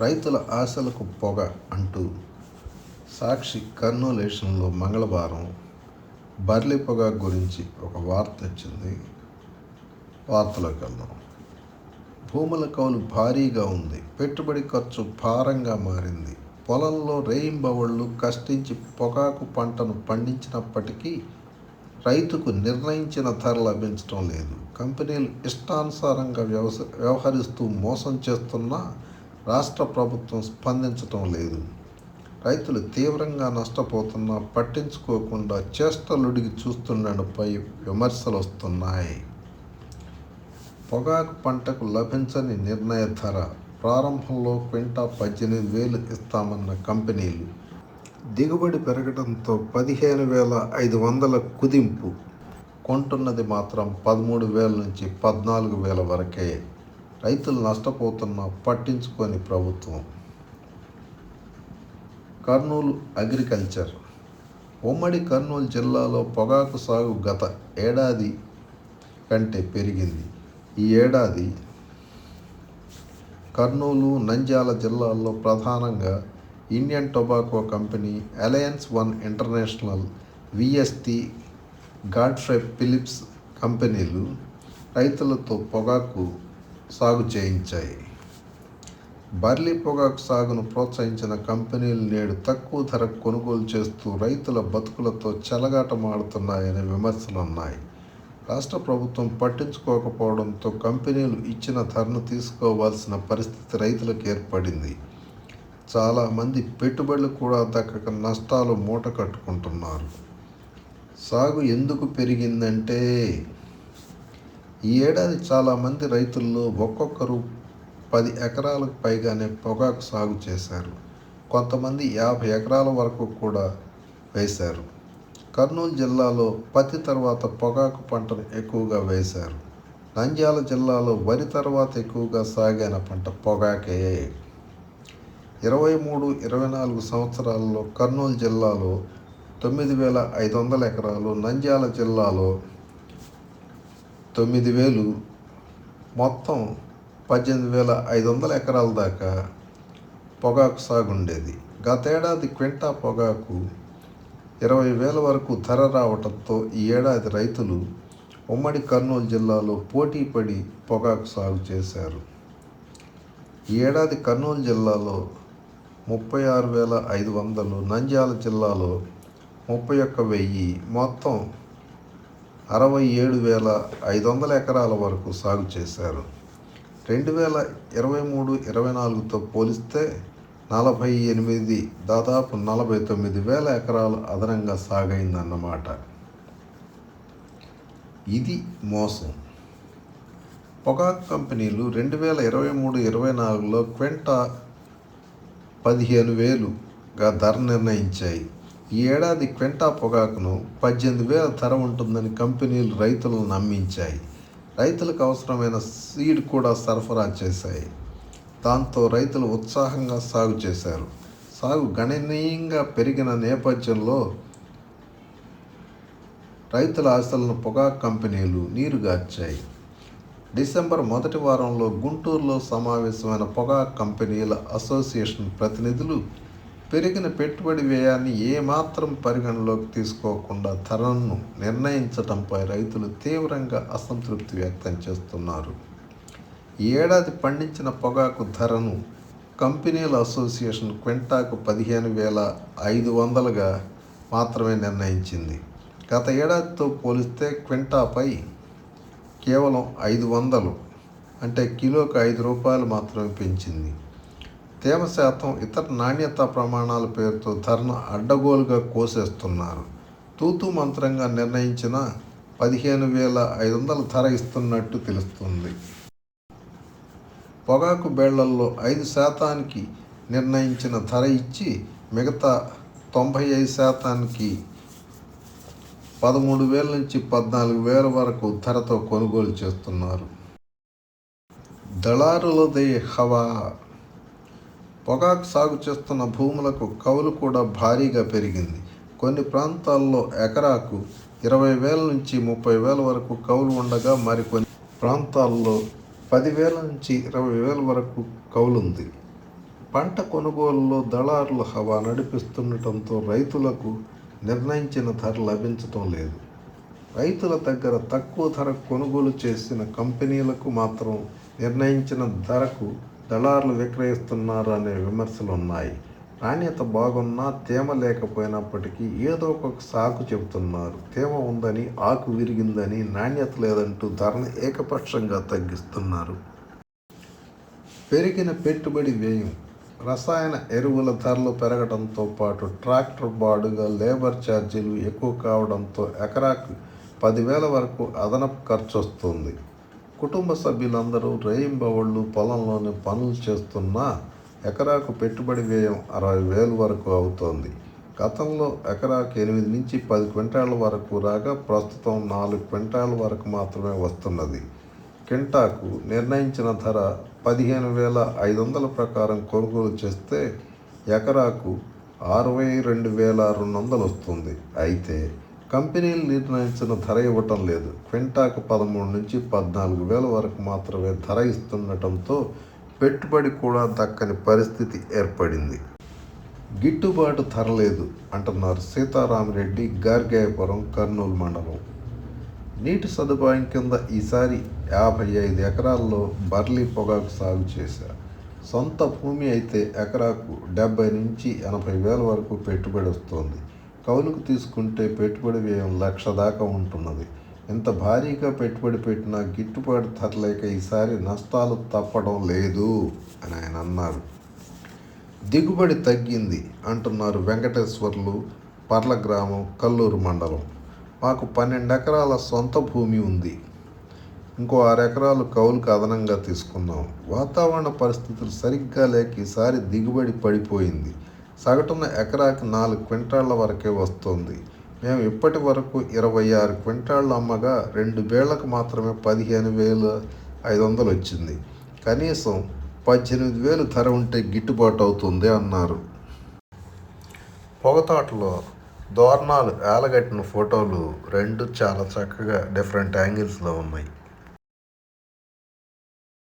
రైతుల ఆశలకు పొగ అంటూ సాక్షి కర్నూలేషన్లో మంగళవారం బర్లీ పొగ గురించి ఒక వార్త వచ్చింది వార్తలోకి వెళ్దాం. భూముల కౌలు భారీగా ఉంది. పెట్టుబడి ఖర్చు భారంగా మారింది. పొలంలో రేయింబవళ్ళు కష్టించి పొగాకు పంటను పండించినప్పటికీ రైతుకు నిర్ణయించిన ధర లభించడం లేదు. కంపెనీలు ఇష్టానుసారంగా వ్యవస వ్యవహరిస్తూ మోసం చేస్తున్నా రాష్ట్ర ప్రభుత్వం స్పందించటం లేదు. రైతులు తీవ్రంగా నష్టపోతున్నా పట్టించుకోకుండా చేష్టలుడిగి చూస్తుండడంపై విమర్శలు వస్తున్నాయి పొగాకు పంటకు లభించని నిర్ణయ ధర ప్రారంభంలో క్వింటా పద్దెనిమిది వేలు ఇస్తామన్న కంపెనీలు దిగుబడి పెరగడంతో పదిహేను వేల ఐదు వందల కుదింపు కొంటున్నది మాత్రం పదమూడు వేల నుంచి పద్నాలుగు వేల వరకే. రైతులు నష్టపోతున్నా పట్టించుకొని ప్రభుత్వం. కర్నూలు అగ్రికల్చర్. ఉమ్మడి కర్నూలు జిల్లాలో పొగాకు సాగు గత ఏడాది కంటే పెరిగింది. ఈ ఏడాది కర్నూలు నంద్యాల జిల్లాల్లో ప్రధానంగా Indian tobacco company alliance one international VST Godfrey Phillips కంపెనీలు రైతులతో పొగాకు సాగు చేయించాయి. బర్లీ పొగాకు సాగును ప్రోత్సహించిన కంపెనీలు నేడు తక్కువ ధరకు కొనుగోలు చేస్తూ రైతుల బతుకులతో చెలగాటమాడుతున్నాయనే విమర్శలున్నాయి రాష్ట్ర ప్రభుత్వం పట్టించుకోకపోవడంతో కంపెనీలు ఇచ్చిన ధరను తీసుకోవాల్సిన పరిస్థితి రైతులకు ఏర్పడింది. చాలామంది పెట్టుబడులు కూడా దక్కక నష్టాలు మూట కట్టుకుంటున్నారు సాగు ఎందుకు పెరిగిందంటే ఈ ఏడాది చాలామంది రైతుల్లో ఒక్కొక్కరు పది ఎకరాలకు పైగానే పొగాకు సాగు చేశారు. కొంతమంది యాభై ఎకరాల వరకు కూడా వేశారు. కర్నూలు జిల్లాలో పత్తి తర్వాత పొగాకు పంటను ఎక్కువగా వేశారు. నంద్యాల జిల్లాలో వరి తర్వాత ఎక్కువగా సాగిన పంట పొగాకే. ఇరవై మూడు ఇరవై నాలుగు సంవత్సరాల్లో కర్నూలు జిల్లాలో తొమ్మిది వేల ఐదు వందల ఎకరాలు నంద్యాల జిల్లాలో తొమ్మిది వేలు మొత్తం పద్దెనిమిది వేల ఐదు వందల ఎకరాల దాకా పొగాకు సాగు ఉండేది గతేడాది క్వింటా పొగాకు ఇరవై వేల వరకు ధర రావటంతో ఈ ఏడాది రైతులు ఉమ్మడి కర్నూలు జిల్లాలో పోటీ పడి పొగాకు సాగు చేశారు. ఈ ఏడాది కర్నూలు జిల్లాలో ముప్పై ఆరు వేల ఐదు వందలు నంద్యాల జిల్లాలో ముప్పై ఒక్క వెయ్యి మొత్తం అరవై ఏడు వేల ఐదు వందల ఎకరాల వరకు సాగు చేశారు. రెండు వేల ఇరవై మూడు ఇరవై నాలుగుతో పోలిస్తే నలభై ఎనిమిది దాదాపు నలభై తొమ్మిది వేల ఎకరాలు అదనంగా సాగైందన్నమాట. ఇది మోసం. పొగాకు కంపెనీలు రెండు వేల ఇరవై మూడు ఇరవై నాలుగులో క్వింటా పదిహేను వేలుగా ధర నిర్ణయించాయి. ఈ ఏడాది క్వింటా పొగాకును పద్దెనిమిది వేల ధర ఉంటుందని కంపెనీలు రైతులను నమ్మించాయి. రైతులకు అవసరమైన సీడ్ కూడా సరఫరా చేశాయి. దాంతో రైతులు ఉత్సాహంగా సాగు చేశారు. సాగు గణనీయంగా పెరిగిన నేపథ్యంలో రైతుల ఆశలను పొగాకు కంపెనీలు నీరుగార్చాయి. డిసెంబర్ మొదటి వారంలో గుంటూరులో సమావేశమైన పొగాకు కంపెనీల అసోసియేషన్ ప్రతినిధులు పెరిగిన పెట్టుబడి వ్యయాన్ని ఏమాత్రం పరిగణలోకి తీసుకోకుండా ధరలను నిర్ణయించడంపై రైతులు తీవ్రంగా అసంతృప్తి వ్యక్తం చేస్తున్నారు. ఏడాది పండించిన పొగాకు ధరను కంపెనీల అసోసియేషన్ క్వింటాకు పదిహేను వేల ఐదు వందలుగా మాత్రమే నిర్ణయించింది. గత ఏడాదితో పోలిస్తే క్వింటాపై కేవలం ఐదు వందలు అంటే కిలోకి ఐదు రూపాయలు మాత్రమే పెంచింది. తేమ శాతం ఇతర నాణ్యతా ప్రమాణాల పేరుతో ధరను అడ్డగోలుగా కోసేస్తున్నారు. తూతు మంత్రంగా నిర్ణయించిన పదిహేను వేల ఐదు వందల ధర ఇస్తున్నట్టు తెలుస్తుంది. పొగాకు బేళ్ళల్లో ఐదు శాతానికి నిర్ణయించిన ధర ఇచ్చి మిగతా తొంభై ఐదు శాతానికి పదమూడు వేల నుంచి పద్నాలుగు వేల వరకు ధరతో కొనుగోలు చేస్తున్నారు. దళారులదే హవా పొగాకు సాగు చేస్తున్న భూములకు కౌలు కూడా భారీగా పెరిగింది. కొన్ని ప్రాంతాల్లో ఎకరాకు ఇరవై వేల నుంచి ముప్పై వేల వరకు కౌలు ఉండగా మరికొన్ని ప్రాంతాల్లో పదివేల నుంచి ఇరవై వేల వరకు కవులుంది పంట కొనుగోలులో దళారుల హవా నడిపిస్తుండటంతో రైతులకు నిర్ణయించిన ధర లభించటం లేదు. రైతుల దగ్గర తక్కువ ధర కొనుగోలు చేసిన కంపెనీలకు మాత్రం నిర్ణయించిన ధరకు దళారులు విక్రయిస్తున్నారు అనే విమర్శలు ఉన్నాయి నాణ్యత బాగున్నా తేమ లేకపోయినప్పటికీ ఏదో ఒక సాకు చెబుతున్నారు. తేమ ఉందని ఆకు విరిగిందని నాణ్యత లేదంటూ ధరను ఏకపక్షంగా తగ్గిస్తున్నారు. పెరిగిన పెట్టుబడి వ్యయం రసాయన ఎరువుల ధరలు పెరగడంతో పాటు ట్రాక్టర్ బాడుగా లేబర్ ఛార్జీలు ఎక్కువ కావడంతో ఎకరాకు పదివేల వరకు అదనపు ఖర్చు వస్తుంది కుటుంబ సభ్యులందరూ రేయింబవళ్ళు పొలంలోనే పనులు చేస్తున్నా ఎకరాకు పెట్టుబడి వ్యయం అరవై వేలు వరకు అవుతోంది. గతంలో ఎకరాకు ఎనిమిది నుంచి పది క్వింటాల వరకు రాగా ప్రస్తుతం నాలుగు క్వింటాల వరకు మాత్రమే వస్తున్నది. కింటాకు నిర్ణయించిన ధర పదిహేను వేల ఐదు వందల ప్రకారం కొనుగోలు చేస్తే ఎకరాకు అరవై రెండు వేల రెండు వందలు వస్తుంది. అయితే కంపెనీలు నిర్ణయించిన ధర ఇవ్వటం లేదు. క్వింటాకు పదమూడు నుంచి పద్నాలుగు వేల వరకు మాత్రమే ధర ఇస్తుండటంతో పెట్టుబడి కూడా దక్కని పరిస్థితి ఏర్పడింది. గిట్టుబాటు ధర లేదు అంటున్నారు సీతారామరెడ్డి గార్గాయపురం కర్నూలు మండలం. నీటి సదుపాయం కింద ఈసారి యాభై ఐదు ఎకరాల్లో బర్లీ పొగాకు సాగు చేశారు సొంత భూమి అయితే ఎకరాకు డెబ్బై నుంచి ఎనభై వేల వరకు పెట్టుబడి వస్తుంది. కౌలుకు తీసుకుంటే పెట్టుబడి వ్యయం లక్ష దాకా ఉంటున్నది. ఇంత భారీగా పెట్టుబడి పెట్టినా గిట్టుబాటు ధర లేక ఈసారి నష్టాలు తప్పడం లేదు అని ఆయన అన్నారు. దిగుబడి తగ్గింది అంటున్నారు వెంకటేశ్వర్లు పర్ల గ్రామం కల్లూరు మండలం. మాకు పన్నెండు ఎకరాల సొంత భూమి ఉంది. ఇంకో ఆరు ఎకరాలు కౌలుకు అదనంగా తీసుకున్నాం. వాతావరణ పరిస్థితులు సరిగ్గా లేక ఈసారి దిగుబడి పడిపోయింది. సగటున ఎకరాకి నాలుగు క్వింటాళ్ళ వరకే వస్తుంది. మేము ఇప్పటి వరకు ఇరవై ఆరు క్వింటాళ్ళు అమ్మగా రెండు వేళ్ళకు మాత్రమే పదిహేను వేల ఐదు వందలు వచ్చింది. కనీసం పద్దెనిమిది వేలు ధర ఉంటే గిట్టుబాటు అవుతుంది అన్నారు. పొగతాటలో దోరణాలు ఏలగట్టిన ఫోటోలు రెండు చాలా చక్కగా డిఫరెంట్ యాంగిల్స్లో ఉన్నాయి.